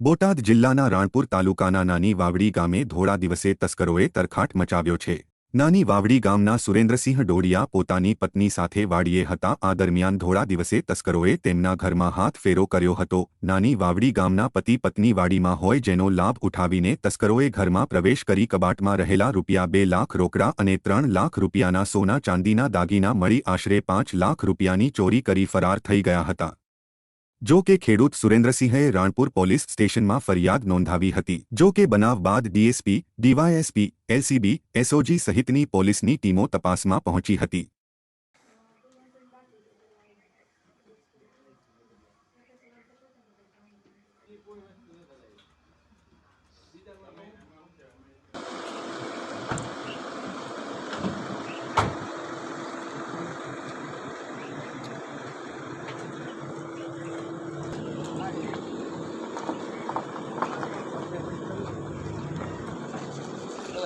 બોટાદ જિલ્લાના રાણપુર તાલુકાના નાની વાવડી ગામે ધોળા દિવસે તસ્કરોએ તરખાટ મચાવ્યો છે. નાની વાવડી ગામના સુરેન્દ્રસિંહ ડોડિયા પોતાની પત્ની સાથે વાડીએ હતા. આ દરમિયાન ધોળા દિવસે તસ્કરોએ તેમના ઘરમાં હાથ ફેરો કર્યો હતો. નાની વાવડી ગામના પતિ પત્ની વાડીમાં હોય જેનો લાભ ઉઠાવીને તસ્કરોએ ઘરમાં પ્રવેશ કરી કબાટમાં રહેલા રૂપિયા બે લાખ રોકડા અને ત્રણ લાખ રૂપિયાના સોના ચાંદીના દાગીના મળી આશરે પાંચ લાખ રૂપિયાની ચોરી કરી ફરાર થઈ ગયા હતા. જો કે ખેડૂત સુરેન્દ્રસિંહે રાણપુર પોલીસ સ્ટેશનમાં ફરિયાદ નોંધાવી હતી. જો કે બનાવ બાદ ડીએસપી, ડીવાયએસપી, એલસીબી, એસઓજી સહિતની પોલીસની ટીમો તપાસમાં પહોંચી હતી.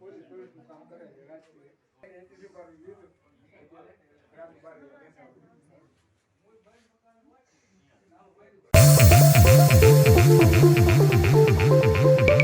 પોલીસ પોલીસ કામ કરે છે રાજકીય એન્ટીસિપેટરી લીધું અત્યારે ગ્રામ બાર